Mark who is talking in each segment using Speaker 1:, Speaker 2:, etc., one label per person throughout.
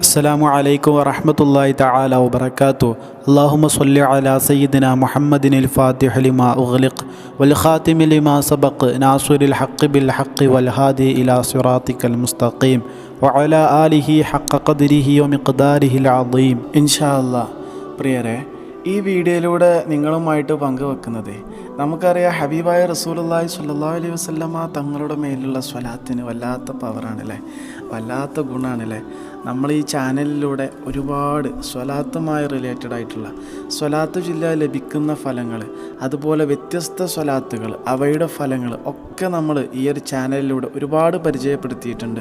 Speaker 1: السلام عليكم ورحمة الله تعالى وبركاته. اللهم صل على سيدنا محمد الفاتح لما أغلق والخاتم لما سبق ناصر الحق بالحق والهادي إلى صراطك المستقيم وعلى آله حق قدره ومقداره العظيم. إن شاء الله. بريره ഈ വീഡിയോയിലൂടെ നിങ്ങളുമായിട്ട് പങ്കുവെക്കുന്നത് നമുക്കറിയാം ഹബീബായ റസൂലുള്ളാഹി സ്വല്ലല്ലാഹു അലൈഹി വസല്ലമ തങ്ങളുടെ മേലുള്ള സ്വലാത്തിന് വല്ലാത്ത പവറാണല്ലേ വല്ലാത്ത ഗുണമാണല്ലേ നമ്മൾ ഈ ചാനലിലൂടെ ഒരുപാട് സ്വലാത്തുമായി റിലേറ്റഡ് ആയിട്ടുള്ള സ്വലാത്ത് ജില്ല ലഭിക്കുന്ന ഫലങ്ങൾ അതുപോലെ വ്യത്യസ്ത സ്വലാത്തുകൾ അവയുടെ ഫലങ്ങൾ ഒക്കെ നമ്മൾ ഈ ഒരു ചാനലിലൂടെ ഒരുപാട് പരിചയപ്പെടുത്തിയിട്ടുണ്ട്.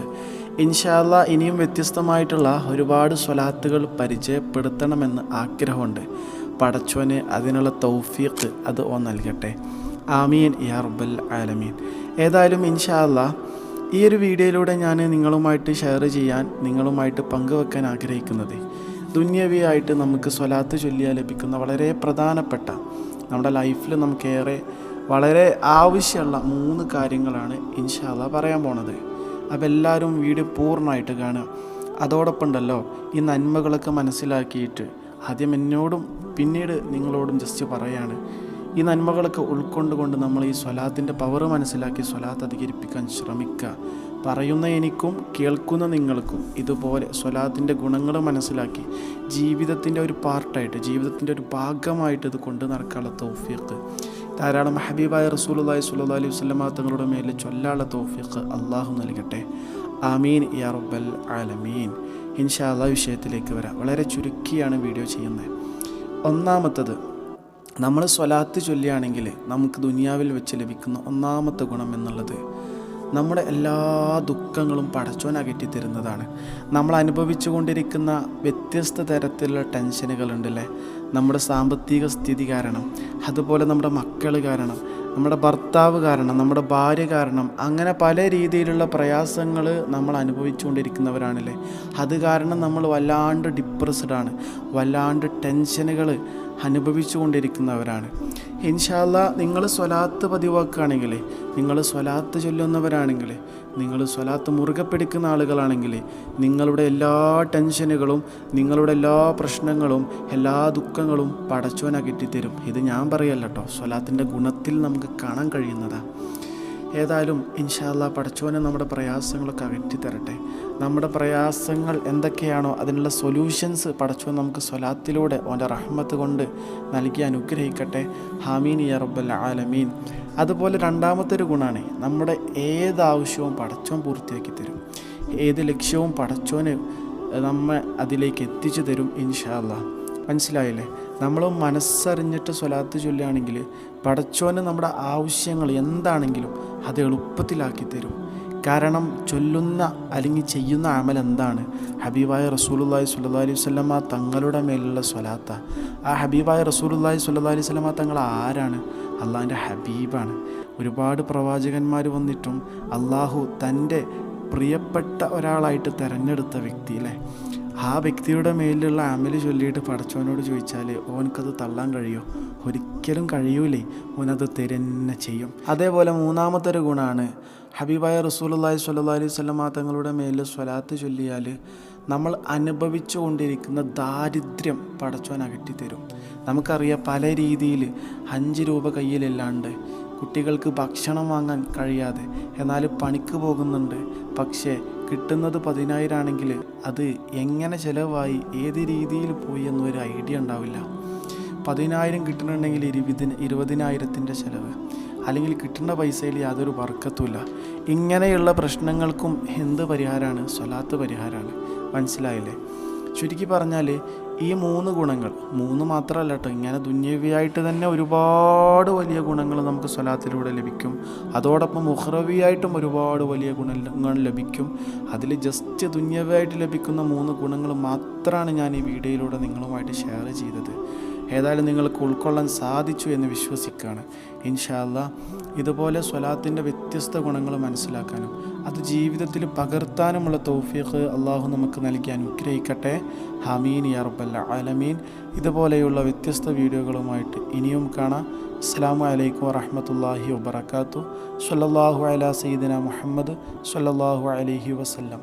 Speaker 1: ഇൻഷാല്ല ഇനിയും വ്യത്യസ്തമായിട്ടുള്ള ഒരുപാട് സ്വലാത്തുകൾ പരിചയപ്പെടുത്തണമെന്ന് ആഗ്രഹമുണ്ട്. പടച്ചോന് അതിനുള്ള തൗഫീഖ് അത് ഓ നൽകട്ടെ. ആമീൻ യാ റബ്ബൽ ആലമീൻ. ഏതായാലും ഇൻഷാല്ല ഈ ഒരു വീഡിയോയിലൂടെ ഞാൻ നിങ്ങളുമായിട്ട് ഷെയർ ചെയ്യാൻ നിങ്ങളുമായിട്ട് പങ്കുവെക്കാൻ ആഗ്രഹിക്കുന്നത് ദുന്യവിയായിട്ട് നമുക്ക് സ്വലാത്ത് ചൊല്ലിയാൽ ലഭിക്കുന്ന വളരെ പ്രധാനപ്പെട്ട നമ്മുടെ ലൈഫിൽ നമുക്കേറെ വളരെ ആവശ്യമുള്ള മൂന്ന് കാര്യങ്ങളാണ് ഇൻഷാല്ല പറയാൻ പോണത്. അപ്പോൾ എല്ലാവരും വീഡിയോ പൂർണമായിട്ട് കാണുക. അതോടൊപ്പം ഉണ്ടല്ലോ ഈ നന്മകളൊക്കെ മനസ്സിലാക്കിയിട്ട് ആദ്യം എന്നോടും പിന്നീട് നിങ്ങളോടും ജസ്റ്റ് പറയാണ്. ഈ നന്മകളൊക്കെ ഉൾക്കൊണ്ടുകൊണ്ട് നമ്മൾ ഈ സ്വലാത്തിന്റെ പവർ മനസ്സിലാക്കി സ്വലാത്ത് അധികരിപ്പിക്കാൻ ശ്രമിക്കുക. പറയുന്ന എനിക്കും കേൾക്കുന്ന നിങ്ങൾക്കും ഇതുപോലെ സ്വലാത്തിന്റെ ഗുണങ്ങൾ മനസ്സിലാക്കി ജീവിതത്തിന്റെ ഒരു പാർട്ടായിട്ട് ജീവിതത്തിന്റെ ഒരു ഭാഗമായിട്ട് ഇത് കൊണ്ട് നടക്കാനുള്ള തൗഫീഖ്. ധാരാളം ഹബീബായ റസൂലുള്ളാഹി സ്വല്ലല്ലാഹി അലൈഹി വസല്ലമ തങ്ങളുടെ മേലിൽ ചൊല്ലാനുള്ള തൗഫീഖ് അള്ളാഹു നൽകട്ടെ. ആമീൻ യാ റബ്ബൽ ആലമീൻ. ഇൻഷാ അള്ളാഹ് വിഷയത്തിലേക്ക് വരാം. വളരെ ചുരുക്കിയാണ് വീഡിയോ ചെയ്യുന്നത്. ഒന്നാമത്തത് നമ്മൾ സ്വലാത്ത് ചൊല്ലുകയാണെങ്കിൽ നമുക്ക് ദുനിയാവിൽ വെച്ച് ലഭിക്കുന്ന ഒന്നാമത്തെ ഗുണം എന്നുള്ളത് നമ്മുടെ എല്ലാ ദുഃഖങ്ങളും പടച്ചോൻ അകറ്റി തരുന്നതാണ്. നമ്മൾ അനുഭവിച്ചു കൊണ്ടിരിക്കുന്ന വ്യത്യസ്ത തരത്തിലുള്ള ടെൻഷനുകളുണ്ടല്ലേ നമ്മുടെ സാമ്പത്തിക സ്ഥിതി കാരണം അതുപോലെ നമ്മുടെ മക്കൾ കാരണം നമ്മുടെ ഭർത്താവ് കാരണം നമ്മുടെ ഭാര്യ കാരണം അങ്ങനെ പല രീതിയിലുള്ള പ്രയാസങ്ങൾ നമ്മൾ അനുഭവിച്ചുകൊണ്ടിരിക്കുന്നവരാണല്ലേ അത് കാരണം നമ്മൾ വല്ലാണ്ട് ഡിപ്രസ്ഡ് ആണ്. വല്ലാണ്ട് ടെൻഷനുകൾ അനുഭവിച്ചു കൊണ്ടിരിക്കുന്നവരാണ് ഇൻഷാല്ല നിങ്ങൾ സ്വലാത്ത് പതിവാക്കുകയാണെങ്കിൽ നിങ്ങൾ സ്വലാത്ത് ചൊല്ലുന്നവരാണെങ്കിൽ നിങ്ങൾ സ്വലാത്ത് മുറുകെ പിടിക്കുന്ന ആളുകളാണെങ്കിൽ നിങ്ങളുടെ എല്ലാ ടെൻഷനുകളും നിങ്ങളുടെ എല്ലാ പ്രശ്നങ്ങളും എല്ലാ ദുഃഖങ്ങളും പടച്ചോൻ ഇത് ഞാൻ പറയല്ല കേട്ടോ സ്വലാത്തിന്റെ ഗുണത്തിൽ നമുക്ക് കാണാൻ കഴിയുന്നതാണ് ഏതായാലും ഇൻഷാല്ല പടച്ചോനെ നമ്മുടെ പ്രയാസങ്ങളൊക്കെ അകറ്റി തരട്ടെ നമ്മുടെ പ്രയാസങ്ങൾ എന്തൊക്കെയാണോ അതിനുള്ള സൊല്യൂഷൻസ് പടച്ചു നമുക്ക് സ്വലാത്തിലൂടെ ഓന്റെ റഹ്മത്ത് കൊണ്ട് നൽകി അനുഗ്രഹിക്കട്ടെ. ഹാമീൻ യ റബ്ബൽ ആലമീൻ. അതുപോലെ രണ്ടാമത്തെ ഒരു ഗുണമാണ് നമ്മുടെ ഏതാവശ്യവും പടച്ചോൻ പൂർത്തിയാക്കി തരും. ഏത് ലക്ഷ്യവും പടച്ചോന് നമ്മെ അതിലേക്ക് എത്തിച്ചു തരും ഇൻഷാല്ല മനസ്സിലായില്ലേ? നമ്മൾ മനസ്സറിഞ്ഞിട്ട് സ്വലാത്ത് ചൊല്ലുകയാണെങ്കിൽ പടച്ചോന് നമ്മുടെ ആവശ്യങ്ങൾ എന്താണെങ്കിലും അത് എളുപ്പത്തിലാക്കി തരും. കാരണം ചൊല്ലുന്ന അല്ലെങ്കിൽ ചെയ്യുന്ന അമൽ എന്താണ്? ഹബീബായ റസൂലുല്ലാഹി സ്വല്ലല്ലാഹി അലൈഹി വസല്ലമ തങ്ങളുടെ മേലുള്ള സ്വലാത്ത. ആ ഹബീബായ റസൂലുല്ലാഹി സ്വല്ലല്ലാഹി അലൈഹി വസല്ലമ തങ്ങൾ ആരാണ്? അള്ളാഹിന്റെ ഹബീബാണ്. ഒരുപാട് പ്രവാചകന്മാർ വന്നിട്ടും അള്ളാഹു തന്റെ പ്രിയപ്പെട്ട ഒരാളായിട്ട് തിരഞ്ഞെടുത്ത വ്യക്തി അല്ലേ ആ വ്യക്തിയുടെ മേലുള്ള അമൽ ചൊല്ലിയിട്ട് പടച്ചവനോട് ചോദിച്ചാൽ ഓനക്കത് തള്ളാൻ കഴിയുമോ ഒരിക്കലും കഴിയൂലേ. ഓനത് തിരന്നെ ചെയ്യും. അതേപോലെ മൂന്നാമത്തെ ഒരു ഗുണമാണ് ഹബീബായ റസൂലുള്ളാഹി സ്വല്ലല്ലാഹി അലൈഹി വസല്ലമ തങ്ങളുടെ മേലിൽ സ്വലാത്ത് ചൊല്ലിയാൽ നമ്മൾ അനുഭവിച്ചു കൊണ്ടിരിക്കുന്ന ദാരിദ്ര്യം പടച്ചോൻ അകറ്റിത്തരും. നമുക്കറിയാം പല രീതിയിൽ അഞ്ച് രൂപ കയ്യിലില്ലാണ്ട് കുട്ടികൾക്ക് ഭക്ഷണം വാങ്ങാൻ കഴിയാതെ എന്നാൽ പണിക്ക് പോകുന്നുണ്ട്. പക്ഷേ കിട്ടുന്നത് പതിനായിരം ആണെങ്കിൽ അത് എങ്ങനെ ചിലവായി ഏത് രീതിയിൽ പോയി എന്നൊരു ഐഡിയ ഉണ്ടാവില്ല. പതിനായിരം കിട്ടുന്നുണ്ടെങ്കിൽ ഇരുപതിന് ഇരുപതിനായിരത്തിന്റെ ചിലവ്. അല്ലെങ്കിൽ കിട്ടുന്ന പൈസയിൽ യാതൊരു വർക്കത്തുമില്ല. ഇങ്ങനെയുള്ള പ്രശ്നങ്ങൾക്കും എന്ത് പരിഹാരമാണ് സ്വലാത്ത് പരിഹാരമാണ് മനസ്സിലായില്ലേ? ചുരുക്കി പറഞ്ഞാൽ ഈ മൂന്ന് ഗുണങ്ങൾ മൂന്ന് മാത്രമല്ല കേട്ടോ ഇങ്ങനെ ദുന്യവിയായിട്ട് തന്നെ ഒരുപാട് വലിയ ഗുണങ്ങൾ നമുക്ക് സ്വലാത്തിലൂടെ ലഭിക്കും. അതോടൊപ്പം മുഹ്റവിയായിട്ടും ഒരുപാട് വലിയ ഗുണങ്ങൾ ലഭിക്കും. അതിൽ ജസ്റ്റ് ദുന്യവിയായിട്ട് ലഭിക്കുന്ന മൂന്ന് ഗുണങ്ങൾ മാത്രമാണ് ഞാൻ ഈ വീഡിയോയിലൂടെ നിങ്ങളുമായിട്ട് ഷെയർ ചെയ്തത്. ഏതായാലും നിങ്ങൾക്ക് ഉൾക്കൊള്ളാൻ സാധിച്ചു എന്ന് വിശ്വസിക്കുകയാണ്. ഇൻഷാല്ല ഇതുപോലെ സ്വലാത്തിന്റെ വ്യത്യസ്ത ഗുണങ്ങൾ മനസ്സിലാക്കാനും അത് ജീവിതത്തിൽ പകർത്താനുമുള്ള തൗഫീഖ് അള്ളാഹു നമുക്ക് നൽകി അനുഗ്രഹിക്കട്ടെ. ഹമീൻ യാ റബ്ബൽ ആലമീൻ. ഇതുപോലെയുള്ള വ്യത്യസ്ത വീഡിയോകളുമായിട്ട് ഇനിയും കാണാം. അസ്സാം വലൈക്കും വറഹമത്തല്ലാഹി വബർക്കാത്തു സല്ലാഹു അലാ സീദന മുഹമ്മദ് സല്ലാഹു അലഹി വസല്ലം.